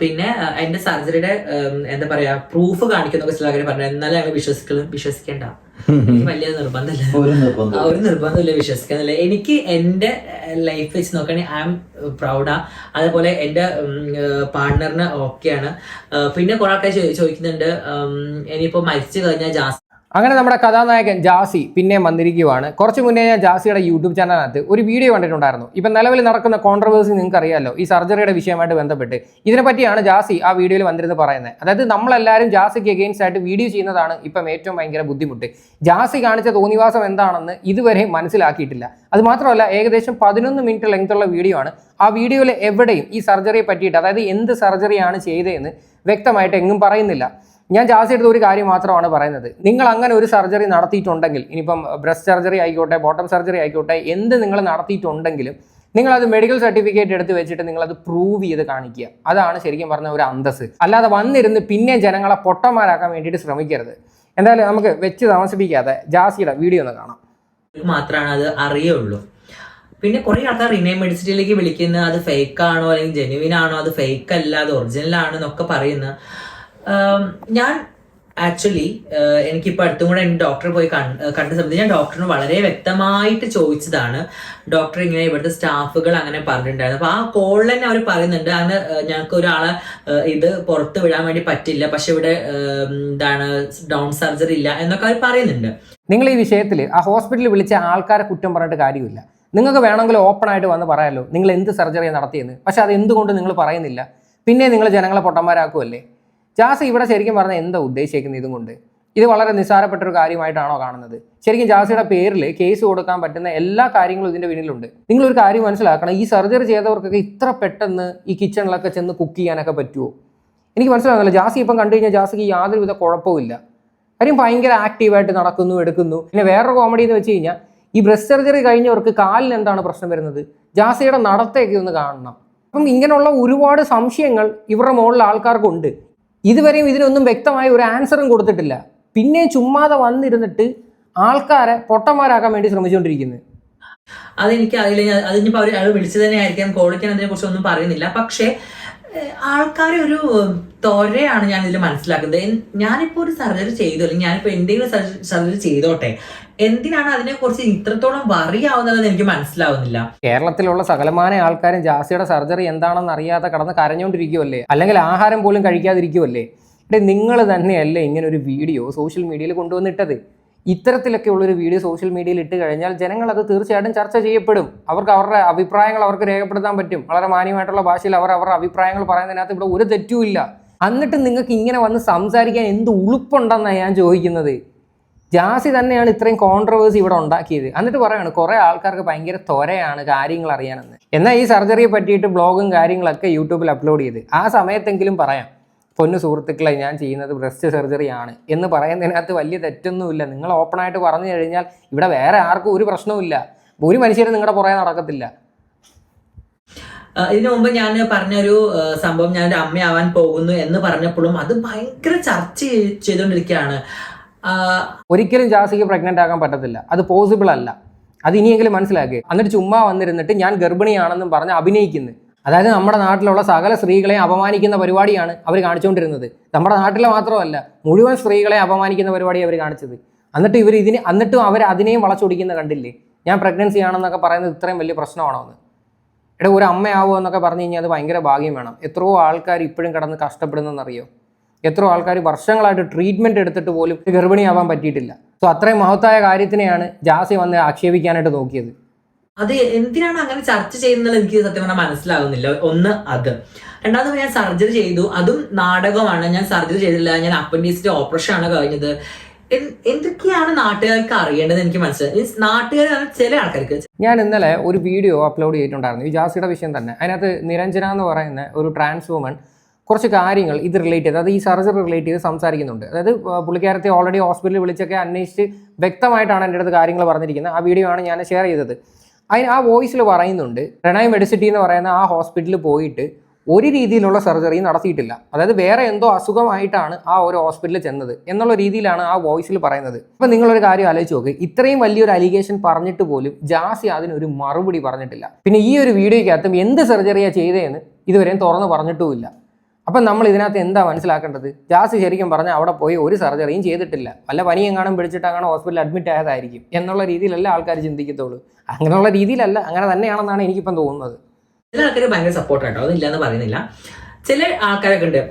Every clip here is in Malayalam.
പിന്നെ എന്റെ സർജറിയുടെ എന്താ പറയാ പ്രൂഫ് കാണിക്കുന്നൊക്കെ ചില ആൾക്കാർ പറഞ്ഞു. എന്നാലും ഞങ്ങൾ വിശ്വസിക്കണം വിശ്വസിക്കേണ്ട. വലിയ നിർബന്ധമില്ല. ഒരു നിർബന്ധമില്ല വിശ്വസിക്കുന്നില്ല എനിക്ക് എന്റെ ലൈഫ് വെച്ച് നോക്കുകയാണെങ്കിൽ ഐ എം പ്രൗഡാ അതേപോലെ എന്റെ പാർട്ട്ണറിന് ഓക്കെയാണ് പിന്നെ കുറെ ആൾക്കാർ ചോദിക്കുന്നുണ്ട് ഇനിയിപ്പോ മരിച്ചു കഴിഞ്ഞാൽ ജാസ് അങ്ങനെ നമ്മുടെ കഥാനായകൻ ജാസി പിന്നെ വന്നിരിക്കുകയാണ് കുറച്ച് മുന്നേ ഞാൻ ജാസിയുടെ യൂട്യൂബ് ചാനലിനകത്ത് ഒരു വീഡിയോ കണ്ടിട്ടുണ്ടായിരുന്നു. ഇപ്പം നിലവിൽ നടക്കുന്ന കോൺട്രവേഴ്സി നിങ്ങൾക്ക് അറിയാമല്ലോ ഈ സർജറിയുടെ വിഷയമായിട്ട് ബന്ധപ്പെട്ട്. ഇതിനെപ്പറ്റിയാണ് ജാസി ആ വീഡിയോയിൽ വന്നിരുന്നത് പറയുന്നത്. അതായത് നമ്മളെല്ലാവരും ജാസിക്ക് എഗെയിൻസ്റ്റ് ആയിട്ട് വീഡിയോ ചെയ്യുന്നതാണ് ഇപ്പം ഏറ്റവും ഭയങ്കര ബുദ്ധിമുട്ട്. ജാസി കാണിച്ച തോന്നിവാസം എന്താണെന്ന് ഇതുവരെ മനസ്സിലാക്കിയിട്ടില്ല. അത് മാത്രമല്ല ഏകദേശം പതിനൊന്ന് മിനിറ്റ് ലെങ്ത് ഉള്ള വീഡിയോ ആണ്. ആ വീഡിയോയിൽ എവിടെയും ഈ സർജറിയെ പറ്റിയിട്ട് അതായത് എന്ത് സർജറിയാണ് ചെയ്തതെന്ന് വ്യക്തമായിട്ട് എങ്ങും പറയുന്നില്ല. ഞാൻ ജാസി എടുത്ത ഒരു കാര്യം മാത്രമാണ് പറയുന്നത്. നിങ്ങൾ അങ്ങനെ ഒരു സർജറി നടത്തിയിട്ടുണ്ടെങ്കിൽ ഇനിയിപ്പം ബ്രസ്റ്റ് സർജറി ആയിക്കോട്ടെ ബോട്ടം സർജറി ആയിക്കോട്ടെ എന്ത് നിങ്ങൾ നടത്തിയിട്ടുണ്ടെങ്കിലും നിങ്ങളത് മെഡിക്കൽ സർട്ടിഫിക്കറ്റ് എടുത്ത് വെച്ചിട്ട് നിങ്ങളത് പ്രൂവ് ചെയ്ത് കാണിക്കുക. അതാണ് ശരിക്കും പറഞ്ഞ ഒരു അന്തസ് അല്ലാതെ വന്നിരുന്ന് പിന്നെ ജനങ്ങളെ പൊട്ടന്മാരാക്കാൻ വേണ്ടിയിട്ട് ശ്രമിക്കരുത്. എന്തായാലും നമുക്ക് വെച്ച് താമസിപ്പിക്കാതെ ജാസിയുടെ വീഡിയോ ഒന്ന് കാണാം. മാത്രമാണ് അത് അറിയുള്ളൂ. പിന്നെ കുറെ ആൾക്കാർ റിനേം മെഡിസിറ്റിയിലേക്ക് വിളിക്കുന്നത് അത് ഫേക്ക് ആണോ അല്ലെങ്കിൽ ജെനുവിൻ ആണോ അത് ഫേക്ക് അല്ല അത് ഒറിജിനൽ ആണോ എന്നൊക്കെ പറയുന്ന ആം, ഞാൻ ആക്ച്വലി എനിക്കിപ്പോൾ അടുത്തും കൂടെ എന്റെ ഡോക്ടറെ പോയി കണ്ട് കണ്ട സമയത്ത് ഞാൻ ഡോക്ടറിന് വളരെ വ്യക്തമായിട്ട് ചോദിച്ചതാണ്. ഡോക്ടർ ഇങ്ങനെ ഇവിടുത്തെ സ്റ്റാഫുകൾ അങ്ങനെ പറഞ്ഞിട്ടുണ്ടായിരുന്നു. അപ്പോൾ ആ കോളിൽ തന്നെ അവർ പറയുന്നുണ്ട്. അന്ന് ഞങ്ങൾക്ക് ഒരാളെ ഇത് പുറത്ത് വിടാൻ വേണ്ടി പറ്റില്ല. പക്ഷെ ഇവിടെ എന്താണ് ഡൗൺ സർജറി ഇല്ല എന്നൊക്കെ അവർ പറയുന്നുണ്ട്. നിങ്ങൾ ഈ വിഷയത്തിൽ ആ ഹോസ്പിറ്റലിൽ വിളിച്ച ആൾക്കാരെ കുറ്റം പറഞ്ഞിട്ട് കാര്യമില്ല. നിങ്ങൾക്ക് വേണമെങ്കിൽ ഓപ്പൺ ആയിട്ട് വന്ന് പറയാമല്ലോ നിങ്ങൾ എന്ത് സർജറിയാണ് നടത്തിയെന്ന്. പക്ഷെ അത് എന്തുകൊണ്ട് നിങ്ങൾ പറയുന്നില്ല? പിന്നെ നിങ്ങൾ ജനങ്ങളെ പൊട്ടന്മാരാക്കുമല്ലേ ജാസി ഇവിടെ ശരിക്കും പറഞ്ഞാൽ എന്താ ഉദ്ദേശിക്കുന്നത് ഇതും കൊണ്ട് ഇത് വളരെ നിസ്സാരപ്പെട്ട ഒരു കാര്യമായിട്ടാണോ കാണുന്നത്? ശരിക്കും ജാസിയുടെ പേരിൽ കേസ് കൊടുക്കാൻ പറ്റുന്ന എല്ലാ കാര്യങ്ങളും ഇതിന്റെ പിന്നിലുണ്ട്. നിങ്ങൾ ഒരു കാര്യം മനസ്സിലാക്കണം ഈ സർജറി ചെയ്തവർക്കൊക്കെ ഇത്ര പെട്ടെന്ന് ഈ കിച്ചണിലൊക്കെ ചെന്ന് കുക്ക് ചെയ്യാനൊക്കെ പറ്റുമോ എനിക്ക് മനസ്സിലാകുന്നില്ല ജാസി ഇപ്പം കണ്ടു കഴിഞ്ഞാൽ ജാസിക്ക് യാതൊരുവിധ കുഴപ്പമില്ല കാര്യം ഭയങ്കര ആക്റ്റീവായിട്ട് നടക്കുന്നു എടുക്കുന്നു. പിന്നെ വേറൊരു കോമഡി എന്ന് വെച്ച് കഴിഞ്ഞാൽ ഈ ബ്രസ്റ്റ് സർജറി കഴിഞ്ഞവർക്ക് കാലിന് എന്താണ് പ്രശ്നം വരുന്നത്? ജാസിയുടെ നടത്തേക്ക് ഒന്ന് കാണണം. അപ്പം ഇങ്ങനെയുള്ള ഒരുപാട് സംശയങ്ങൾ ഇവരുടെ മുകളിൽ ആൾക്കാർക്കുണ്ട്. ഇതുവരെയും ഇതിനൊന്നും വ്യക്തമായ ഒരു ആൻസറും കൊടുത്തിട്ടില്ല. പിന്നെ ചുമ്മാതെ വന്നിരുന്നിട്ട് ആൾക്കാരെ പൊട്ടന്മാരാക്കാൻ വേണ്ടി ശ്രമിച്ചുകൊണ്ടിരിക്കുന്നത് അതെനിക്ക് അറിയില്ല അതിനിപ്പോൾ അതിനിപ്പോ അവർ അയാൾ വിളിച്ചു തന്നെ ആയിരിക്കാം. കോളിക്കാൻ അതിനെ കുറിച്ച് ഒന്നും പറയുന്നില്ല. പക്ഷേ ആൾക്കാരെ ഒരു തൊരയാണ് ഞാൻ ഇതിൽ മനസ്സിലാക്കുന്നത്. ഞാനിപ്പോൾ ഞാനിപ്പോ ഒരു സർജറി ചെയ്തു. അല്ലെങ്കിൽ ഞാനിപ്പോ എന്തെങ്കിലും സർജറി ചെയ്തോട്ടെ. എന്തിനാണ് അതിനെ കുറിച്ച് ഇത്രത്തോളം വറിയാവുന്നത് എനിക്ക് മനസ്സിലാവുന്നില്ല. കേരളത്തിലുള്ള സകലമാന ആൾക്കാരും ജാസിയുടെ സർജറി എന്താണെന്ന് അറിയാതെ കടന്ന് കരഞ്ഞുകൊണ്ടിരിക്കുമല്ലേ അല്ലെങ്കിൽ ആഹാരം പോലും കഴിക്കാതിരിക്കുമല്ലേ ഇവിടെ നിങ്ങൾ തന്നെയല്ലേ ഇങ്ങനെ ഒരു വീഡിയോ സോഷ്യൽ മീഡിയയിൽ കൊണ്ടുവന്നിട്ടത്? ഇത്തരത്തിലൊക്കെ ഉള്ളൊരു വീഡിയോ സോഷ്യൽ മീഡിയയിൽ ഇട്ട് കഴിഞ്ഞാൽ ജനങ്ങൾ അത് തീർച്ചയായിട്ടും ചർച്ച ചെയ്യപ്പെടും. അവർക്ക് അവരുടെ അഭിപ്രായങ്ങൾ അവർക്ക് രേഖപ്പെടുത്താൻ പറ്റും. വളരെ മാന്യമായിട്ടുള്ള ഭാഷയിൽ അവർ അവരുടെ അഭിപ്രായങ്ങൾ പറയുന്നതിനകത്ത് ഇവിടെ ഒരു തെറ്റുമില്ല. എന്നിട്ട് നിങ്ങൾക്ക് ഇങ്ങനെ വന്ന് സംസാരിക്കാൻ എന്ത് ഉളുപ്പുണ്ടെന്നാണ് ഞാൻ ചോദിക്കുന്നത്? ജാസി തന്നെയാണ് ഇത്രയും കോൺട്രവേഴ്സി ഇവിടെ ഉണ്ടാക്കിയത്. എന്നിട്ട് പറയാണ് കുറേ ആൾക്കാർക്ക് ഭയങ്കര ത്വരയാണ് കാര്യങ്ങൾ അറിയാനെന്ന്. എന്നാൽ ഈ സർജറിയെ പറ്റിയിട്ട് ബ്ലോഗും കാര്യങ്ങളൊക്കെ യൂട്യൂബിൽ അപ്ലോഡ് ചെയ്ത്. ആ സമയത്തെങ്കിലും പറയാം പൊന്നു സുഹൃത്തുക്കളെ ഞാൻ ചെയ്യുന്നത് ബ്രസ്റ്റ് സർജറിയാണ് എന്ന് പറയുന്നതിനകത്ത് വലിയ തെറ്റൊന്നുമില്ല. നിങ്ങൾ ഓപ്പണായിട്ട് പറഞ്ഞു കഴിഞ്ഞാൽ ഇവിടെ വേറെ ആർക്കും ഒരു പ്രശ്നവുമില്ല. ഒരു മനുഷ്യരും നിങ്ങളുടെ പുറകെ നടക്കത്തില്ല. ഇതിനു മുമ്പ് ഞാൻ പറഞ്ഞൊരു സംഭവം ഞാൻ അമ്മയാവാൻ പോകുന്നു എന്ന് പറഞ്ഞപ്പോഴും അത് ഭയങ്കര ചർച്ച ചെയ്- ചെയ്തുകൊണ്ടിരിക്കുകയാണ്. ഒരിക്കലും ജാസിക്ക് പ്രഗ്നന്റ് ആകാൻ പറ്റത്തില്ല. അത് പോസിബിൾ അല്ല. അത് ഇനിയെങ്കിലും മനസ്സിലാക്കുക എന്നിട്ട് ചുമ്മാ വന്നിരുന്നിട്ട് ഞാൻ ഗർഭിണിയാണെന്നും പറഞ്ഞ് അഭിനയിക്കുന്നു. അതായത് നമ്മുടെ നാട്ടിലുള്ള സകല സ്ത്രീകളെ അപമാനിക്കുന്ന പരിപാടിയാണ് അവർ കാണിച്ചുകൊണ്ടിരുന്നത്. നമ്മുടെ നാട്ടിലെ മാത്രമല്ല മുഴുവൻ സ്ത്രീകളെ അപമാനിക്കുന്ന പരിപാടി അവർ കാണിച്ചത്. എന്നിട്ട് ഇവർ ഇതിന് എന്നിട്ടും അവർ അതിനെയും വളച്ചൊടിക്കുന്ന കണ്ടില്ലേ? ഞാൻ പ്രഗ്നൻസി ആണെന്നൊക്കെ പറയുന്നത് ഇത്രയും വലിയ പ്രശ്നമാണോ എന്ന്. എടാ ഒരു അമ്മയാവോ എന്നൊക്കെ പറഞ്ഞു കഴിഞ്ഞാൽ അത് ഭയങ്കര ഭാഗ്യം വേണം. എത്രയോ ആൾക്കാർ ഇപ്പോഴും കിടന്ന് കഷ്ടപ്പെടുന്നെന്നറിയോ എത്രയോ ആൾക്കാർ വർഷങ്ങളായിട്ട് ട്രീറ്റ്മെന്റ് എടുത്തിട്ട് പോലും ഗർഭിണിയാവാൻ പറ്റിയിട്ടില്ല. സോ അത്രയും മഹത്തായ കാര്യത്തിനെയാണ് ജാസി വന്ന് ആക്ഷേപിക്കാനായിട്ട് നോക്കിയത്. അത് എന്തിനാണ് അങ്ങനെ ചർച്ച ചെയ്യുന്നത് എനിക്ക് സത്യം പറഞ്ഞാൽ മനസ്സിലാകുന്നില്ല ഒന്ന് അത്. രണ്ടാമത് ഞാൻ സർജറി ചെയ്തു. അതും നാടകമാണ്. ഞാൻ സർജറി ചെയ്തില്ല. ഞാൻ അപ്പൻഡിക്സിന്റെ ഓപ്പറേഷൻ ആണ് കഴിഞ്ഞത്. എന്തൊക്കെയാണ് നാട്ടുകാർക്ക് അറിയേണ്ടത് എനിക്ക് മനസ്സിലായി. മീൻസ് നാട്ടുകാർ ചില ആൾക്കാർക്ക് ഞാൻ ഇന്നലെ ഒരു വീഡിയോ അപ്ലോഡ് ചെയ്തിട്ടുണ്ടായിരുന്നു. ഈ ജാസിയുടെ വിഷയം തന്നെ. അതിനകത്ത് നിരഞ്ജന എന്ന് പറയുന്ന ഒരു ട്രാൻസ് വുമൺ കുറച്ച് കാര്യങ്ങൾ ഇത് റിലേറ്റ് ചെയ്ത് അതായത് ഈ സർജറി റിലേറ്റ് ചെയ്ത് സംസാരിക്കുന്നുണ്ട്. അതായത് പുള്ളിക്കാരത്തെ ഓൾറെഡി ഹോസ്പിറ്റലിൽ വിളിച്ചൊക്കെ അന്വേഷിച്ച് വ്യക്തമായിട്ടാണ് എന്റെ അടുത്ത് കാര്യങ്ങൾ പറഞ്ഞിരിക്കുന്നത്. ആ വീഡിയോ ആണ് ഞാൻ ഷെയർ ചെയ്തത്. അതിന് ആ വോയിസിൽ പറയുന്നുണ്ട് റെണൈ മെഡിസിറ്റി എന്ന് പറയുന്ന ആ ഹോസ്പിറ്റലിൽ പോയിട്ട് ഒരു രീതിയിലുള്ള സർജറി നടത്തിയിട്ടില്ല. അതായത് വേറെ എന്തോ അസുഖമായിട്ടാണ് ആ ഒരു ഹോസ്പിറ്റലിൽ ചെന്നത് എന്നുള്ള രീതിയിലാണ് ആ വോയിസിൽ പറയുന്നത്. അപ്പം നിങ്ങളൊരു കാര്യം ആലോചിച്ച് നോക്ക് ഇത്രയും വലിയൊരു അലിഗേഷൻ പറഞ്ഞിട്ട് പോലും ജാസി അതിനൊരു മറുപടി പറഞ്ഞിട്ടില്ല. പിന്നെ ഈ ഒരു വീഡിയോയ്ക്കകത്തും എന്ത് സർജറിയാണ് ചെയ്തതെന്ന് ഇതുവരെയും തുറന്ന് പറഞ്ഞിട്ടുമില്ല. അപ്പം നമ്മൾ ഇതിനകത്ത് എന്താ മനസ്സിലാക്കേണ്ടത്? ജാസ് ശരിക്കും പറഞ്ഞാൽ അവിടെ പോയി ഒരു സർജറിയും ചെയ്തിട്ടില്ല. വല്ല പനിയും കാണും പിടിച്ചിട്ടാണ് ഹോസ്പിറ്റലിൽ അഡ്മിറ്റ് ആയതായിരിക്കും. എന്നുള്ള രീതിയിലല്ല ആൾക്കാർ ചിന്തിക്കത്തുള്ളൂ. അങ്ങനെയുള്ള രീതിയിലല്ല അങ്ങനെ തന്നെയാണെന്നാണ് എനിക്കിപ്പം തോന്നുന്നത്. ചില ആൾക്കാർ ഭയങ്കര സപ്പോർട്ട് കേട്ടോ അതില്ലാന്ന് പറയുന്നില്ല. ചില ആൾക്കാരൊക്കെ ഉണ്ട്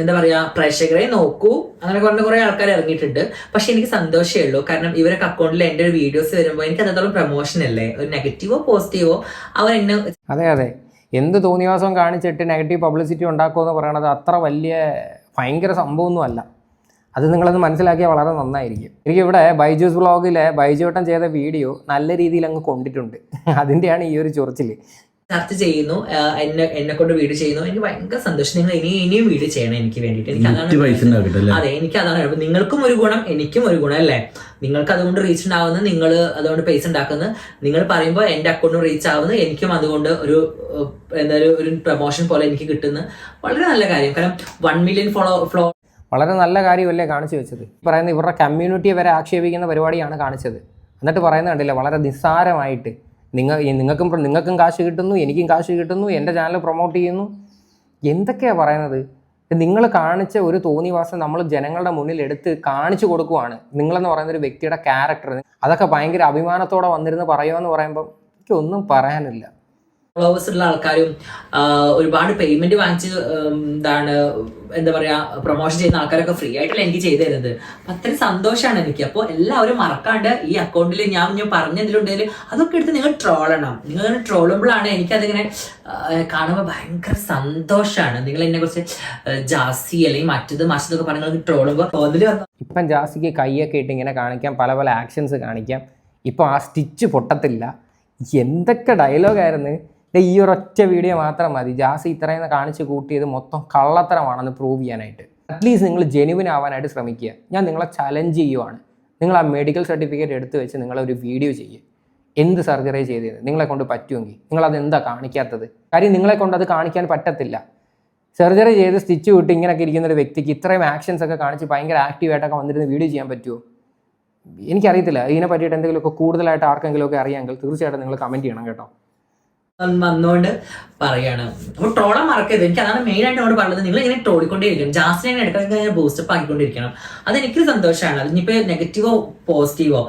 എന്താ പറയാ പ്രേക്ഷകരെ നോക്കൂ അങ്ങനെ കുറഞ്ഞ കുറെ ആൾക്കാർ ഇറങ്ങിയിട്ടുണ്ട്. പക്ഷെ എനിക്ക് സന്തോഷമേ ഉള്ളൂ. കാരണം ഇവരൊക്കെ അക്കൗണ്ടിൽ എന്റെ ഒരു വീഡിയോസ് വരുമ്പോൾ എനിക്ക് അത്രത്തോളം പ്രൊമോഷൻ അല്ലേ? ഒരു നെഗറ്റീവോ പോസിറ്റീവോ അവർ എന്നെ അതെ അതെ. എന്ത് തോന്നിവാസം കാണിച്ചിട്ട് നെഗറ്റീവ് പബ്ലിസിറ്റി ഉണ്ടാക്കുമെന്ന് പറയണത് അത്ര വലിയ ഭയങ്കര സംഭവമൊന്നും അല്ല അത് നിങ്ങളത് മനസ്സിലാക്കിയാൽ വളരെ നന്നായിരിക്കും. എനിക്കിവിടെ ബൈജൂസ് വ്ളോഗിലെ ബൈജുവട്ടം ചെയ്ത വീഡിയോ നല്ല രീതിയിൽ അങ്ങ് കൊണ്ടിട്ടുണ്ട്. അതിന്റെയാണ് ഈ ഒരു ചൊറിച്ചിൽ ചർച്ച ചെയ്യുന്നു എന്നെ എന്നെ കൊണ്ട് വീട് ചെയ്യുന്നു. എനിക്ക് ഭയങ്കര സന്തോഷം. നിങ്ങൾ ഇനി ഇനിയും വീട് ചെയ്യണം എനിക്ക് വേണ്ടിയിട്ട്. എനിക്ക് അതാണ് അതെ എനിക്ക് അതാണ്. നിങ്ങൾക്കും ഒരു ഗുണം എനിക്കും ഒരു ഗുണം അല്ലേ? നിങ്ങൾക്ക് അതുകൊണ്ട് റീച്ച് ഉണ്ടാവുന്നത് നിങ്ങൾ അതുകൊണ്ട് പൈസ ഉണ്ടാക്കുന്നത് നിങ്ങൾ പറയുമ്പോൾ എന്റെ അക്കൗണ്ടും റീച്ച് ആവുന്നത് എനിക്കും അതുകൊണ്ട് ഒരു എന്താ ഒരു- പ്രൊമോഷൻ പോലെ എനിക്ക് കിട്ടുന്നു. വളരെ നല്ല കാര്യം. കാരണം വൺ മില്യൺ ഫോളോ ഫ്ലോ വളരെ നല്ല കാര്യമല്ലേ കാണിച്ചു വെച്ചത്? പറയുന്നത് പറയുന്ന ഇവരുടെ കമ്മ്യൂണിറ്റിയെ വരെ ആക്ഷേപിക്കുന്ന പരിപാടിയാണ് കാണിച്ചത്. എന്നിട്ട് പറയുന്നത് കണ്ടില്ല വളരെ നിസ്സാരമായിട്ട്. നിങ്ങൾ നിങ്ങൾക്കും നിങ്ങൾക്കും കാശ് കിട്ടുന്നു എനിക്കും കാശ് കിട്ടുന്നു എന്റെ ചാനൽ പ്രൊമോട്ട് ചെയ്യുന്നു. എന്തൊക്കെയാണ് പറയുന്നത്? നിങ്ങൾ കാണിച്ച ഒരു തോന്നിവാസം നമ്മൾ ജനങ്ങളുടെ മുന്നിൽ എടുത്ത് കാണിച്ചു കൊടുക്കുവാണ്. നിങ്ങളെന്ന് പറയുന്ന ഒരു വ്യക്തിയുടെ ക്യാരക്ടർ അതൊക്കെ ഭയങ്കര അഭിമാനത്തോടെ വന്നിരുന്ന് പറയുമെന്ന് പറയുമ്പോൾ എനിക്കൊന്നും പറയാനില്ല. ഫോളോവേഴ്സ് ഉള്ള ആൾക്കാരും ഒരുപാട് പേയ്മെന്റ് വാങ്ങിച്ച് എന്താണ് എന്താ പറയാ പ്രൊമോഷൻ ചെയ്യുന്ന ആൾക്കാരൊക്കെ ഫ്രീ ആയിട്ടല്ല എനിക്ക് ചെയ്തു തരുന്നത്. അപ്പൊ അത്രയും സന്തോഷമാണ് എനിക്ക്. അപ്പോൾ എല്ലാവരും മറക്കാണ്ട് ഈ അക്കൗണ്ടിൽ ഞാൻ ഞാൻ പറഞ്ഞതിലുണ്ടെങ്കിൽ അതൊക്കെ എടുത്ത് നിങ്ങൾ ട്രോളണം നിങ്ങൾ ഇങ്ങനെ ട്രോളുമ്പോഴാണ് എനിക്കതിങ്ങനെ കാണുമ്പോൾ ഭയങ്കര സന്തോഷമാണ് നിങ്ങൾ എന്നെ കുറിച്ച് ജാസി അല്ലെങ്കിൽ മറ്റത് മറ്റതൊക്കെ പറഞ്ഞ് ട്രോളുമ്പോൾ ഇപ്പം ജാസിക്ക് കൈയൊക്കെ ഇട്ട് ഇങ്ങനെ കാണിക്കാം പല പല ആക്ഷൻസ് കാണിക്കാം. ഇപ്പം ആ സ്റ്റിച്ച് പൊട്ടത്തില്ല. എന്തൊക്കെ ഡയലോഗായിരുന്നു ഈ ഒരൊറ്റ വീഡിയോ മാത്രം മതി. ജാസി ഇത്രയും കാണിച്ച് കൂട്ടിയത് മൊത്തം കള്ളത്തരമാണെന്ന് പ്രൂവ് ചെയ്യാനായിട്ട്. അറ്റ്ലീസ്റ്റ് നിങ്ങൾ ജെനുവിൻ ആവാനായിട്ട് ശ്രമിക്കുക. ഞാൻ നിങ്ങളെ ചലഞ്ച് ചെയ്യുവാണ്. നിങ്ങൾ ആ മെഡിക്കൽ സർട്ടിഫിക്കറ്റ് എടുത്ത് വെച്ച് നിങ്ങളൊരു വീഡിയോ ചെയ്യുക എന്ത് സർജറി ചെയ്തത് നിങ്ങളെ കൊണ്ട് പറ്റുമെങ്കിൽ. നിങ്ങളത് എന്താ കാണിക്കാത്തത്? കാര്യം നിങ്ങളെ കൊണ്ട് അത് കാണിക്കാൻ പറ്റത്തില്ല. സർജറി ചെയ്ത് സ്റ്റിച്ച് വിട്ട് ഇങ്ങനെയൊക്കെ ഇരിക്കുന്ന ഒരു വ്യക്തിക്ക് ഇത്രയും ആക്ഷൻസ് ഒക്കെ കാണിച്ച് ഭയങ്കര ആക്റ്റീവായിട്ടൊക്കെ വന്നിരുന്ന് വീഡിയോ ചെയ്യാൻ പറ്റുമോ എനിക്കറിയത്തില്ല. ഇതിനെ പറ്റിയിട്ട് എന്തെങ്കിലുമൊക്കെ കൂടുതലായിട്ട് ആർക്കെങ്കിലുമൊക്കെ അറിയാമെങ്കിൽ തീർച്ചയായിട്ടും നിങ്ങൾ കമന്റ് ചെയ്യണം കേട്ടോ. വന്നുകൊണ്ട് പറയാണ്. അപ്പൊ ട്രോളാൻ മറക്കരുത്. എനിക്ക് അതാണ് മെയിൻ ആയിട്ട് അവിടെ പറയുന്നത് നിങ്ങൾ ഇങ്ങനെ ട്രോളിക്കൊണ്ടേയിരിക്കണം ജാസ്റ്റിനെ ഇങ്ങനെ ഇടയ്ക്കൊക്കെ ബൂസ്റ്റപ്പ് ആക്കിക്കൊണ്ടിരിക്കണം. അത് എനിക്കൊരു സന്തോഷമാണ് ഇനിയിപ്പോ നെഗറ്റീവോ പോസിറ്റീവോ?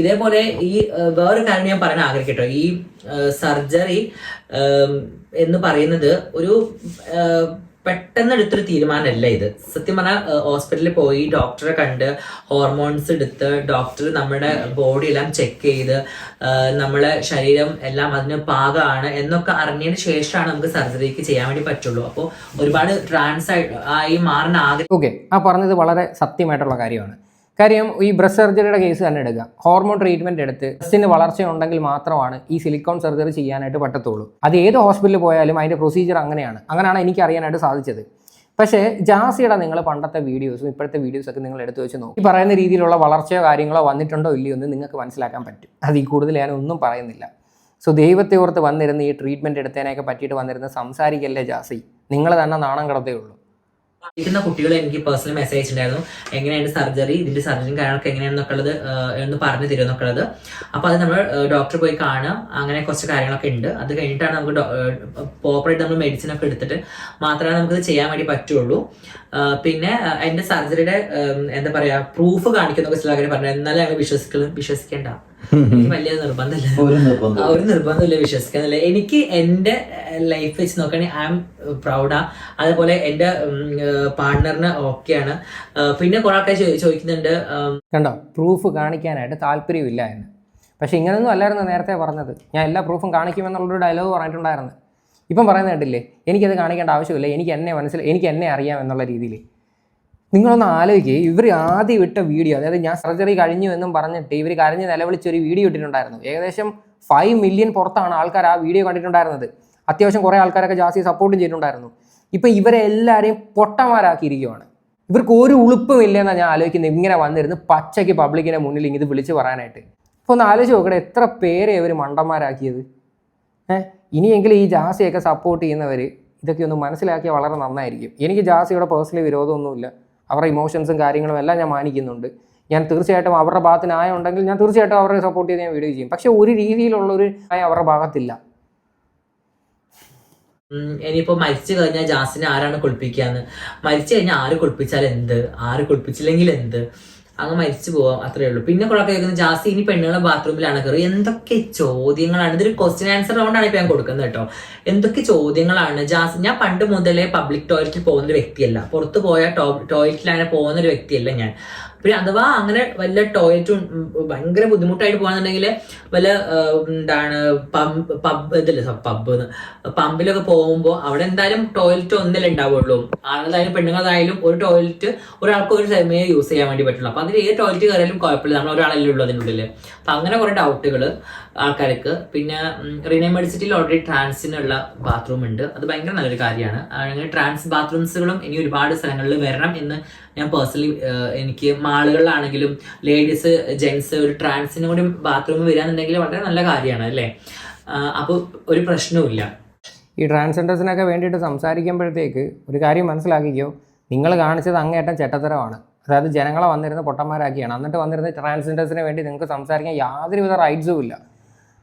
ഇതേപോലെ ഈ വേറൊരു കാര്യം ഞാൻ പറയാൻ ആഗ്രഹിക്കട്ടോ. ഈ സർജറി എന്ന് പറയുന്നത് ഒരു പെട്ടെന്ന് എടുത്തൊരു തീരുമാനമല്ല ഇത്. സത്യം പറഞ്ഞാൽ ഹോസ്പിറ്റലിൽ പോയി ഡോക്ടറെ കണ്ട് ഹോർമോൺസ് എടുത്ത് ഡോക്ടർ നമ്മുടെ ബോഡി എല്ലാം ചെക്ക് ചെയ്ത് നമ്മളെ ശരീരം എല്ലാം അതിന് പാകമാണ് എന്നൊക്കെ അറിഞ്ഞതിന് ശേഷമാണ് നമുക്ക് സർജറിക്ക് ചെയ്യാൻ വേണ്ടി പറ്റുള്ളൂ. അപ്പോൾ ഒരുപാട് ട്രാൻസ് ആയി മാറാൻ ആഗ്രഹം ഓക്കെ ആ പറഞ്ഞത് വളരെ സത്യമായിട്ടുള്ള കാര്യമാണ്. കാര്യം ഈ ബ്രസ്റ്റ് സർജറിയുടെ കേസ് തന്നെ എടുക്കുക ഹോർമോൺ ട്രീറ്റ്മെന്റ് എടുത്ത് ബ്രസ്റ്റിന് വളർച്ച ഉണ്ടെങ്കിൽ മാത്രമാണ് ഈ സിലിക്കോൺ സർജറി ചെയ്യാനായിട്ട് പറ്റത്തുള്ളൂ. അത് ഏത് ഹോസ്പിറ്റലിൽ പോയാലും അതിന്റെ പ്രൊസീജിയർ അങ്ങനെയാണ്. അങ്ങനെയാണ് എനിക്ക് അറിയാനായിട്ട് സാധിച്ചത്. പക്ഷേ ജാസിയുടെ നിങ്ങൾ പണ്ടത്തെ വീഡിയോസും ഇപ്പോഴത്തെ വീഡിയോസൊക്കെ നിങ്ങൾ എടുത്തു വെച്ച് നോക്കും. ഈ പറയുന്ന രീതിയിലുള്ള വളർച്ചയോ കാര്യങ്ങളോ വന്നിട്ടുണ്ടോ ഇല്ലയോ എന്ന് നിങ്ങൾക്ക് മനസ്സിലാക്കാൻ പറ്റും. അത് ഈ കൂടുതൽ ഞാൻ ഒന്നും പറയുന്നില്ല. സോ ദൈവത്തെ ഓർത്ത് വന്നിരുന്ന ഈ ട്രീറ്റ്മെന്റ് എടുത്തതിനൊക്കെ പറ്റിയിട്ട് വന്നിരുന്ന സംസാരിക്കല്ലേ ജാസി? നിങ്ങൾ തന്നെ നാണം കടത്തേ ഉള്ളൂ. പഠിക്കുന്ന കുട്ടികൾ എനിക്ക് പേഴ്സണൽ മെസ്സേജ് ഉണ്ടായിരുന്നു എങ്ങനെയാണ് സർജറി ഇതിന്റെ സർജറിയും കാര്യങ്ങളൊക്കെ എങ്ങനെയാണെന്നൊക്കെ ഉള്ളത് എന്ന് പറഞ്ഞു തരുമെന്നൊക്കെ ഉള്ളത് അപ്പൊ അത് നമ്മൾ ഡോക്ടർ പോയി കാണുക. അങ്ങനെ കുറച്ച് കാര്യങ്ങളൊക്കെ ഉണ്ട്. അത് കഴിഞ്ഞിട്ടാണ് നമുക്ക് പ്രോപ്പറായിട്ട് നമ്മൾ മെഡിസിൻ ഒക്കെ എടുത്തിട്ട് മാത്രമേ നമുക്കത് ചെയ്യാൻ വേണ്ടി പറ്റുള്ളൂ. പിന്നെ എന്റെ എന്റെ സർജറിയുടെ എന്താ പറയാ പ്രൂഫ് കാണിക്കുന്ന ചില കാര്യം പറഞ്ഞു. എന്നാലും ഞങ്ങൾ വിശ്വസിക്കണം വിശ്വസിക്കേണ്ട. വലിയ നിർബന്ധമില്ല. ഒരു നിർബന്ധമില്ല വിശ്വസിക്കുന്നില്ല എനിക്ക് എന്റെ ലൈഫ് വെച്ച് നോക്കുകയാണെങ്കിൽ ഐ എം പ്രൗഡാ അതേപോലെ എന്റെ പാർട്ട്ണറിന് ഓക്കെയാണ് പിന്നെ കുറെ ആൾക്കാർ ചോദിക്കുന്നുണ്ട് കണ്ടോ? പ്രൂഫ് കാണിക്കാനായിട്ട് താല്പര്യമില്ല എന്ന്. പക്ഷെ ഇങ്ങനെയൊന്നും അല്ലായിരുന്നു നേരത്തെ പറഞ്ഞത്. ഞാൻ എല്ലാ പ്രൂഫും കാണിക്കുമെന്നുള്ളൊരു ഡയലോഗ് പറഞ്ഞിട്ടുണ്ടായിരുന്നു. ഇപ്പം പറയുന്ന കേട്ടില്ലേ? എനിക്കത് കാണിക്കേണ്ട ആവശ്യമില്ല. എനിക്ക് എന്നെ മനസ്സിൽ എനിക്ക് എന്നെ അറിയാം എന്നുള്ള രീതിയിൽ. നിങ്ങളൊന്ന് ആലോചിക്കുക ഇവർ ആദ്യം ഇട്ട വീഡിയോ അതായത് ഞാൻ സർജറി കഴിഞ്ഞു എന്നും പറഞ്ഞിട്ട് ഇവർ കരഞ്ഞ് നിലവിളിച്ചൊരു വീഡിയോ ഇട്ടിട്ടുണ്ടായിരുന്നു. ഏകദേശം ഫൈവ് മില്യൺ പുറത്താണ് ആൾക്കാർ ആ വീഡിയോ കണ്ടിട്ടുണ്ടായിരുന്നത്. അത്യാവശ്യം കുറേ ആൾക്കാരൊക്കെ ജാസ്തി സപ്പോർട്ടും ചെയ്തിട്ടുണ്ടായിരുന്നു. ഇപ്പം ഇവരെ എല്ലാവരെയും പൊട്ടന്മാരാക്കിയിരിക്കുവാണ്. ഇവർക്ക് ഒരു ഉളുപ്പും ഇല്ലെന്നാണ് ഞാൻ ആലോചിക്കുന്നത്. ഇങ്ങനെ വന്നിരുന്ന് പച്ചയ്ക്ക് പബ്ലിക്കിന്റെ മുന്നിൽ ഇങ്ങനെ വിളിച്ച് പറയാനായിട്ട്. അപ്പോൾ ഒന്ന് ആലോചിച്ച് നോക്കട്ടെ എത്ര പേരെ ഇവർ മണ്ടന്മാരാക്കിയത്? ഏഹ് ഇനിയെങ്കിലും ഈ ജാസിയൊക്കെ സപ്പോർട്ട് ചെയ്യുന്നവർ ഇതൊക്കെ ഒന്ന് മനസ്സിലാക്കിയാൽ വളരെ നന്നായിരിക്കും. എനിക്ക് ജാസിയുടെ പേഴ്സണലി വിരോധമൊന്നുമില്ല. അവരുടെ ഇമോഷൻസും കാര്യങ്ങളും എല്ലാം ഞാൻ മാനിക്കുന്നുണ്ട്. ഞാൻ തീർച്ചയായിട്ടും അവരുടെ ഭാഗത്ത് ഉണ്ടെങ്കിൽ ഞാൻ തീർച്ചയായിട്ടും അവരെ സപ്പോർട്ട് ചെയ്ത് ഞാൻ വീഡിയോ ചെയ്യും. പക്ഷേ ഒരു രീതിയിലുള്ളൊരു ന്യായം അവരുടെ ഭാഗത്തില്ല. ഇനിയിപ്പോ മരിച്ചു കഴിഞ്ഞാൽ ജാസിനെ ആരാണ് കുളിപ്പിക്കാന്ന് മരിച്ചു കഴിഞ്ഞാൽ ആര് കുളിപ്പിച്ചാൽ എന്ത്? ആര് കുളിപ്പിച്ചില്ലെങ്കിൽ എന്ത്? അങ്ങ് മരിച്ചു പോവാം അത്രേ ഉള്ളൂ. പിന്നെ കുറെ കേൾക്കുന്നത് ജാസ്തി ഇനി പെണ്ണുങ്ങളെ ബാത്റൂമിലാണ് കയറി എന്തൊക്കെ ചോദ്യങ്ങളാണ്? ഇതൊരു ക്വസ്റ്റ്യൻ ആൻസർ റൗണ്ടാണ് ഇപ്പൊ ഞാൻ കൊടുക്കുന്നത് കേട്ടോ. എന്തൊക്കെ ചോദ്യങ്ങളാണ്? ജാസി ഞാൻ പണ്ട് മുതലേ പബ്ലിക് ടോയ്ലറ്റിൽ പോകുന്ന ഒരു വ്യക്തിയല്ല. പുറത്ത് പോയ ടോയ്ലറ്റിൽ അങ്ങനെ പോകുന്ന ഒരു വ്യക്തിയല്ല ഞാൻ. പിന്നെ അഥവാ അങ്ങനെ വല്ല ടോയ്ലറ്റും ഭയങ്കര ബുദ്ധിമുട്ടായിട്ട് പോകാന്നുണ്ടെങ്കിൽ വല്ല എന്താണ് പമ്പ് പബ് ഇതില്ല പബ് പമ്പിലൊക്കെ പോകുമ്പോൾ അവിടെ എന്തായാലും ടോയ്ലറ്റ് ഒന്നല്ലേ ഉണ്ടാവുള്ളൂ. ആണതായാലും പെണ്ണുങ്ങളായാലും ഒരു ടോയ്ലറ്റ് ഒരാൾക്ക് ഒരു സമയം യൂസ് ചെയ്യാൻ വേണ്ടി പറ്റുള്ളൂ. അപ്പൊ അതിൽ ഏത് ടോയ്ലറ്റ് കയറിയാലും കുഴപ്പമില്ല. നമ്മൾ ഒരാളല്ലേ ഉള്ളൂ അതിനുള്ളിൽ അപ്പൊ അങ്ങനെ കുറെ ഡൗട്ടുകൾ ആൾക്കാർക്ക്. പിന്നെ റീനെ മെഡിസിറ്റിയിൽ ഓൾറെഡി ട്രാൻസിനുള്ള ബാത്റൂം ഉണ്ട്. അത് ഭയങ്കര നല്ലൊരു കാര്യമാണ്. അങ്ങനെ ട്രാൻസ് ബാത്റൂംസുകളും ഇനി ഒരുപാട് സ്ഥലങ്ങളിൽ വരണം എന്ന് ഞാൻ പേഴ്സണലി എനിക്ക് മാളുകളിലാണെങ്കിലും ലേഡീസ് ജെൻസ് ഒരു ട്രാൻസിനും കൂടി ബാത്റൂം വരാന്നുണ്ടെങ്കിൽ വളരെ നല്ല കാര്യമാണ് അല്ലേ? അപ്പോൾ ഒരു പ്രശ്നവുമില്ല. ഈ ട്രാൻസ്ജെൻഡേഴ്സിനൊക്കെ വേണ്ടിയിട്ട് സംസാരിക്കുമ്പോഴത്തേക്ക് ഒരു കാര്യം മനസ്സിലാക്കിക്കോ. നിങ്ങൾ കാണിച്ചത് അങ്ങേയറ്റം ചെറ്റത്തരമാണ്. അതായത് ജനങ്ങളെ വന്നിരുന്ന് പൊട്ടന്മാരാക്കിയാണ്. എന്നിട്ട് വന്നിരുന്ന ട്രാൻസ്ജെൻഡേഴ്സിന് വേണ്ടി നിങ്ങൾക്ക് സംസാരിക്കാൻ യാതൊരുവിധ റൈറ്റ്സും ഇല്ല.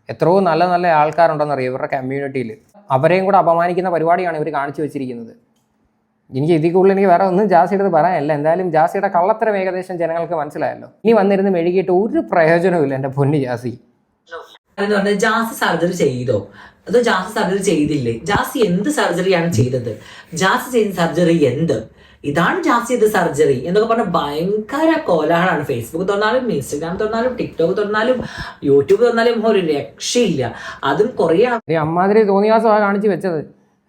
എത്രയോ നല്ല നല്ല ആൾക്കാരുണ്ടെന്നറിയാം ഇവരുടെ കമ്മ്യൂണിറ്റിയിൽ അവരെയും കൂടെ അപമാനിക്കുന്ന പരിപാടിയാണ് ഇവർ കാണിച്ചു വെച്ചിരിക്കുന്നത്. എനിക്ക് ഇതിൽ കൂടുതൽ എനിക്ക് വേറെ ഒന്നും ജാസിയുടെ പറയാനല്ല. എന്തായാലും ജാസിയുടെ കള്ളത്തരം ഏകദേശം ജനങ്ങൾക്ക് മനസ്സിലായല്ലോ. ഇനി വന്നിരുന്ന് മെഴുകിയിട്ട് ഒരു പ്രയോജനവും ഇല്ല എന്റെ പൊന്നി ജാസി. ജാസി സർജറി ചെയ്തോ? അതോ ജാസി സർജറി ചെയ്തില്ലേ? ജാസി എന്ത് സർജറിയാണ് ചെയ്തത്? ജാസി ചെയ്ത സർജറി എന്ത്? ഇതാണ് ജാസ്തി ചെയ്ത സർജറി എന്നൊക്കെ പറഞ്ഞ ഭയങ്കര കോലാഹലമാണ്. ഫേസ്ബുക്ക് തുറന്നാലും ഇൻസ്റ്റാഗ്രാം തുറന്നാലും ടിക്ടോക്ക് തുറന്നാലും യൂട്യൂബ് തുറന്നാലും ഒരു രക്ഷയില്ല. അതും കുറേ അമ്മാതിരി തോന്നിയാസമാണ് കാണിച്ചു വെച്ചത്.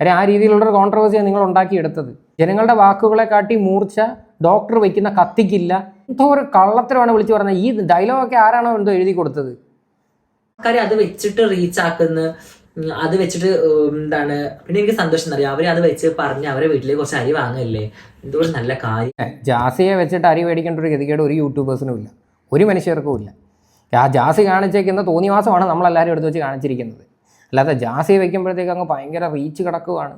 അല്ലെ ആ രീതിയിലുള്ളൊരു കോൺട്രവേഴ്സിയാണ് നിങ്ങൾ ഉണ്ടാക്കിയെടുത്തത്. ജനങ്ങളുടെ വാക്കുകളെ കാട്ടി മൂർച്ച ഡോക്ടർ വയ്ക്കുന്ന കത്തിക്കില്ല എന്തോ ഒരു കള്ളത്തരമാണ് വിളിച്ചു പറഞ്ഞത് ഈ ഡയലോഗൊക്കെ ആരാണോ എന്തോ എഴുതി കൊടുത്തത്? ആൾക്കാർ അത് വെച്ചിട്ട് റീച്ച് ആക്കുന്ന. അത് വെച്ചിട്ട് എന്താണ് പിന്നെ എനിക്ക് സന്തോഷം അറിയാം? അവർ അത് വെച്ച് പറഞ്ഞ് അവരെ വീട്ടിലേക്ക് കുറച്ച് അരി വാങ്ങല്ലേ? എന്തുകൊണ്ട് നല്ല കാര്യം. ജാസിയെ വെച്ചിട്ട് അരി മേടിക്കേണ്ട ഒരു ഗതികേട് ഒരു യൂട്യൂബേഴ്സിനും ഇല്ല. ഒരു മനുഷ്യർക്കും ഇല്ല. ആ ജാസി കാണിച്ചേക്കുന്ന തോന്നിവാസമാണ് നമ്മളെല്ലാവരും എടുത്ത് വെച്ച് കാണിച്ചിരിക്കുന്നത്. അല്ലാതെ ജാസി വെക്കുമ്പോഴത്തേക്ക് അങ്ങ് ഭയങ്കര റീച്ച് കിടക്കുവാണ്.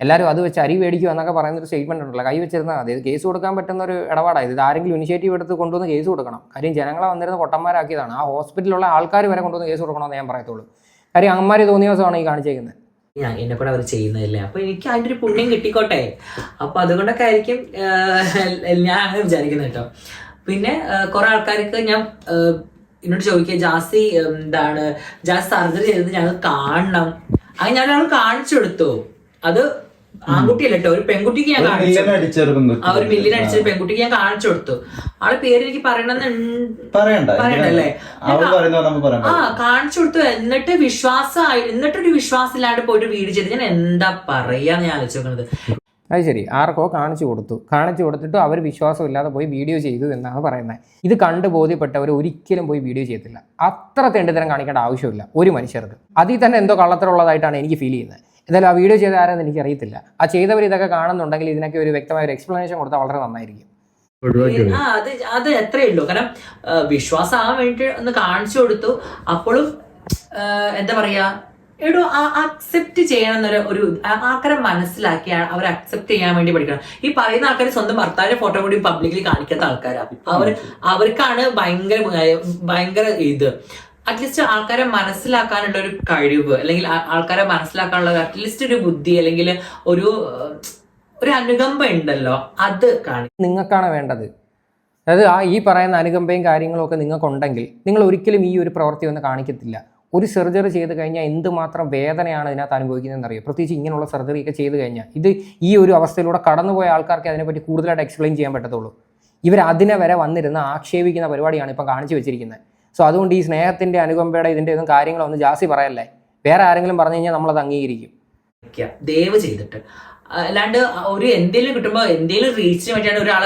എല്ലാവരും അത് വെച്ച് അരി മേടിക്കുക എന്നൊക്കെ പറയുന്നൊരു സ്റ്റേറ്റ്മെന്റ് ഉണ്ടല്ലോ. കൈ വെച്ചിരുന്നാൽ അതായത് കേസ് കൊടുക്കാൻ പറ്റുന്ന ഒരു ഇടപാടാണ് ഇത്. ആരെങ്കിലും ഇനിഷ്യേറ്റീവ് എടുത്ത് കൊണ്ടുവന്ന് കേസ് കൊടുക്കണം. കാര്യം ജനങ്ങളെ വന്നിരുന്ന പൊട്ടന്മാരാക്കിയതാണ്. ആ ഹോസ്പിറ്റലിലുള്ള ആൾക്കാർ വരെ കൊണ്ടുവന്ന് കേസ് കൊടുക്കണമെന്ന് ഞാൻ പറയത്തുള്ളൂ. കാര്യം അമ്മമാര് തോന്നിയ ദിവസമാണ് ഈ കാണിച്ചേക്കുന്നത്. എന്നെ കൂടെ അവർ ചെയ്യുന്നതല്ലേ? അപ്പൊ എനിക്ക് അതിന്റെ ഒരു പുണ്യം കിട്ടിക്കോട്ടെ. അപ്പൊ അതുകൊണ്ടൊക്കെ ആയിരിക്കും ഞാൻ അങ്ങനെ വിചാരിക്കുന്നത് കേട്ടോ. പിന്നെ കുറെ ആൾക്കാർക്ക് ഞാൻ എന്നോട് ചോദിക്കുക ജാസി ഉം, എന്താണ്? ജാസി സർജറി ചെയ്തത് ഞങ്ങൾ കാണണം. അങ്ങനെ ഞാൻ കാണിച്ചു കൊടുത്തു. അത് ആൺകുട്ടിയല്ല കേട്ടോ ഒരു പെൺകുട്ടിക്ക് ഞാൻ കാണിച്ചു ആ ഒരു മില്ലിന് അടിച്ചൊരു പെൺകുട്ടിക്ക് ഞാൻ കാണിച്ചു കൊടുത്തു. ആളെ പേര് എനിക്ക് പറയണമെന്ന് പറയണ്ട പറയണ്ടല്ലേ? അവൾ പറയുന്നത് നമുക്ക് പറയാൻ ആ കാണിച്ചു കൊടുത്തു. എന്നിട്ട് വിശ്വാസമായി എന്നിട്ടൊരു വിശ്വാസം ഇല്ലാണ്ട് പോയിട്ട് വീട് ചെയ്ത്. ഞാൻ എന്താ പറയാന്ന് ഞാൻ ആലോചിക്കുന്നത് അത് ശരി. ആർക്കോ കാണിച്ചു കൊടുത്തു. കാണിച്ചു കൊടുത്തിട്ട് അവർ വിശ്വാസമില്ലാതെ പോയി വീഡിയോ ചെയ്തു എന്നാണ് പറയുന്നത് ഇത് കണ്ട് ബോധ്യപ്പെട്ടവർ ഒരിക്കലും പോയി വീഡിയോ ചെയ്യത്തില്ല. അത്ര തെണ്ടിത്തരം കാണിക്കേണ്ട ആവശ്യമില്ല ഒരു മനുഷ്യർക്ക്. അതിൽ തന്നെ എന്തോ കള്ളത്തരമുള്ളതായിട്ടാണ് എനിക്ക് ഫീൽ ചെയ്യുന്നത്. എന്തായാലും ആ വീഡിയോ ചെയ്ത ആരാന്ന് എനിക്ക് എനിക്കറിയത്തില്ല. ആ ചെയ്തവർ ഇതൊക്കെ കാണുന്നുണ്ടെങ്കിൽ ഇതിനൊക്കെ ഒരു വ്യക്തമായ ഒരു എക്സ്പ്ലനേഷൻ കൊടുത്താൽ വളരെ നന്നായിരിക്കും. ആ അത് അത് എത്രയേ ഉള്ളൂ. കാരണം വിശ്വാസം ആവാൻ വേണ്ടി ഒന്ന് കാണിച്ചു കൊടുത്തു. അപ്പോഴും എന്താ പറയാ എടോ അക്സെപ്റ്റ് ചെയ്യണം എന്നൊരു ഒരു ആ- ആൾക്കാരെ മനസ്സിലാക്കി അവർ അക്സെപ്റ്റ് ചെയ്യാൻ വേണ്ടി പഠിക്കണം. ഈ പറയുന്ന ആൾക്കാർ സ്വന്തം ഭർത്താവിന്റെ ഫോട്ടോ കൂടി പബ്ലിക്കലി കാണിക്കാത്ത ആൾക്കാരാണ് അവർ അവർക്കാണ് ഭയങ്കര ഭയങ്കര ഇത്. അറ്റ്ലീസ്റ്റ് ആൾക്കാരെ മനസ്സിലാക്കാനുള്ള ഒരു കഴിവ് അല്ലെങ്കിൽ ആൾക്കാരെ മനസ്സിലാക്കാനുള്ള അറ്റ്ലീസ്റ്റ് ഒരു ബുദ്ധി അല്ലെങ്കിൽ ഒരു ഒരു അനുകമ്പ ഉണ്ടല്ലോ അത് കാണി നിങ്ങൾക്കാണ് വേണ്ടത്. അതായത് ആ ഈ പറയുന്ന അനുകമ്പയും കാര്യങ്ങളും ഒക്കെ നിങ്ങൾക്കുണ്ടെങ്കിൽ നിങ്ങൾ ഒരിക്കലും ഈ ഒരു പ്രവൃത്തി ഒന്നും കാണിക്കത്തില്ല. ഒരു സർജറി ചെയ്ത് കഴിഞ്ഞാൽ എന്തുമാത്രം വേദനയാണ് ഇതിനകത്ത് അനുഭവിക്കുന്നതെന്ന് അറിയാം പ്രത്യേകിച്ച് ഇങ്ങനെയുള്ള സർജറി ഒക്കെ ചെയ്ത് കഴിഞ്ഞാൽ ഇത് ഈ ഒരു അവസ്ഥയിലൂടെ കടന്നുപോയ ആൾക്കാർക്ക് അതിനെപ്പറ്റി കൂടുതലായിട്ട് എക്സ്പ്ലെയിൻ ചെയ്യാൻ പറ്റത്തുള്ളൂ. ഇവർ അതിനെ വരെ വന്നിരുന്ന് ആക്ഷേപിക്കുന്ന പരിപാടിയാണ് ഇപ്പം കാണിച്ചു വെച്ചിരിക്കുന്നത്. സോ അതുകൊണ്ട് ഈ സ്നേഹത്തിന്റെ അനുകമ്പയുടെ ഇതിന്റെ ഒന്നും കാര്യങ്ങളൊന്നും ജാസി പറയല്ലേ? വേറെ ആരെങ്കിലും പറഞ്ഞു കഴിഞ്ഞാൽ നമ്മളത് അംഗീകരിക്കും. ദയവ് ചെയ്തിട്ട്. അല്ലാണ്ട് ഒരു എന്തെങ്കിലും കിട്ടുമ്പോൾ എന്തെങ്കിലും റീച്ചിന് വേണ്ടിയാണ് ഒരാൾ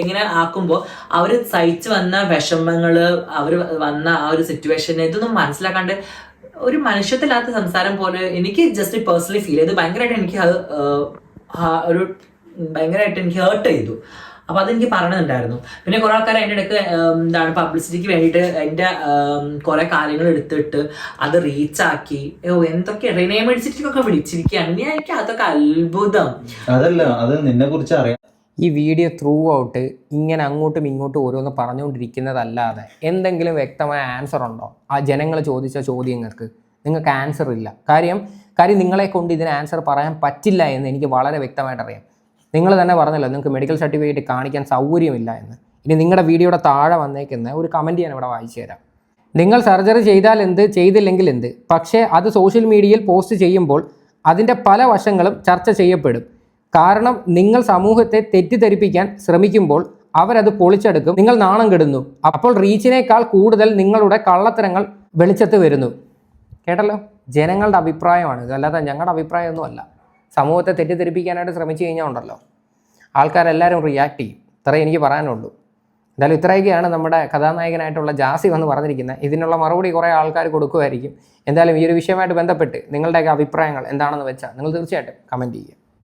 എങ്ങനെ ആക്കുമ്പോൾ അവർ സഹിച്ചു വന്ന വിഷമങ്ങൾ അവർ വന്ന ആ ഒരു സിറ്റുവേഷൻ ഇതൊന്നും മനസ്സിലാക്കാണ്ട് ഒരു മനുഷ്യത്തില്ലാത്ത സംസാരം പോലെ എനിക്ക് ജസ്റ്റ് പേഴ്സണലി ഫീൽ ചെയ്ത്. ഭയങ്കരമായിട്ട് എനിക്ക് ഒരു ഭയങ്കരമായിട്ട് എനിക്ക് ഹേർട്ട് ചെയ്തു. അപ്പൊ അതെനിക്ക് പറയണമെന്നുണ്ടായിരുന്നു പിന്നെ കുറെ ആൾക്കാർ അതിന്റെ ഇടയ്ക്ക് എന്താണ് പബ്ലിസിറ്റിക്ക് വേണ്ടിയിട്ട് എന്റെ കുറെ കാര്യങ്ങൾ എടുത്തിട്ട് അത് റീച്ചാക്കി ഓ എന്തൊക്കെ റിനേ മെഡിസിറ്റിക്കൊക്കെ വിളിച്ചിരിക്കുകയാണ് ഇനി എനിക്ക് അതൊക്കെ അത്ഭുതം. അതല്ല അത് നിന്നെ കുറിച്ച് അറിയാം. ഈ വീഡിയോ ത്രൂ ഔട്ട് ഇങ്ങനെ അങ്ങോട്ടും ഇങ്ങോട്ടും ഓരോന്ന് പറഞ്ഞുകൊണ്ടിരിക്കുന്നതല്ലാതെ എന്തെങ്കിലും വ്യക്തമായ ആൻസർ ഉണ്ടോ? ആ ജനങ്ങൾ ചോദിച്ച ചോദ്യങ്ങൾക്ക് നിങ്ങൾക്ക് ആൻസർ ഇല്ല. കാര്യം കാര്യം നിങ്ങളെ കൊണ്ട് ഇതിന് ആൻസർ പറയാൻ പറ്റില്ല എന്ന് എനിക്ക് വളരെ വ്യക്തമായിട്ട് അറിയാം നിങ്ങൾ തന്നെ പറഞ്ഞല്ലോ നിങ്ങൾക്ക് മെഡിക്കൽ സർട്ടിഫിക്കറ്റ് കാണിക്കാൻ സൗകര്യമില്ല എന്ന്. ഇനി നിങ്ങളുടെ വീഡിയോയുടെ താഴെ വന്നേക്കുന്ന ഒരു കമന്റ് ഞാൻ ഇവിടെ വായിച്ചു തരാം. നിങ്ങൾ സർജറി ചെയ്താൽ എന്ത് ചെയ്തില്ലെങ്കിൽ എന്ത്? പക്ഷേ അത് സോഷ്യൽ മീഡിയയിൽ പോസ്റ്റ് ചെയ്യുമ്പോൾ അതിന്റെ പല വശങ്ങളും ചർച്ച ചെയ്യപ്പെടും. കാരണം നിങ്ങൾ സമൂഹത്തെ തെറ്റിദ്ധരിപ്പിക്കാൻ ശ്രമിക്കുമ്പോൾ അവരത് പൊളിച്ചെടുക്കും നിങ്ങൾ നാണം കെടുന്നു. അപ്പോൾ റീച്ചിനേക്കാൾ കൂടുതൽ നിങ്ങളുടെ കള്ളത്തരങ്ങൾ വെളിച്ചത്ത് വരുന്നു. കേട്ടല്ലോ? ജനങ്ങളുടെ അഭിപ്രായമാണ് ഇതല്ലാതെ ഞങ്ങളുടെ അഭിപ്രായമൊന്നുമല്ല. സമൂഹത്തെ തെറ്റിദ്ധരിപ്പിക്കാനായിട്ട് ശ്രമിച്ചു കഴിഞ്ഞാൽ ഉണ്ടല്ലോ. ആൾക്കാരെല്ലാവരും റിയാക്ട് ചെയ്യും. ഇത്രേ എനിക്ക് പറയാനുള്ളൂ. എന്തായാലും ഇത്രയൊക്കെയാണ് നമ്മുടെ കഥാനായകനായിട്ടുള്ള ജാസി വന്ന് പറഞ്ഞിരിക്കുന്നത്. ഇതിനുള്ള മറുപടി കുറേ ആൾക്കാർ കൊടുക്കുമായിരിക്കും. എന്തായാലും ഈ ഒരു വിഷയമായിട്ട് ബന്ധപ്പെട്ട് നിങ്ങളുടെയൊക്കെ അഭിപ്രായങ്ങൾ എന്താണെന്ന് വെച്ചാൽ നിങ്ങൾ തീർച്ചയായിട്ടും കമന്റ് ചെയ്യുക.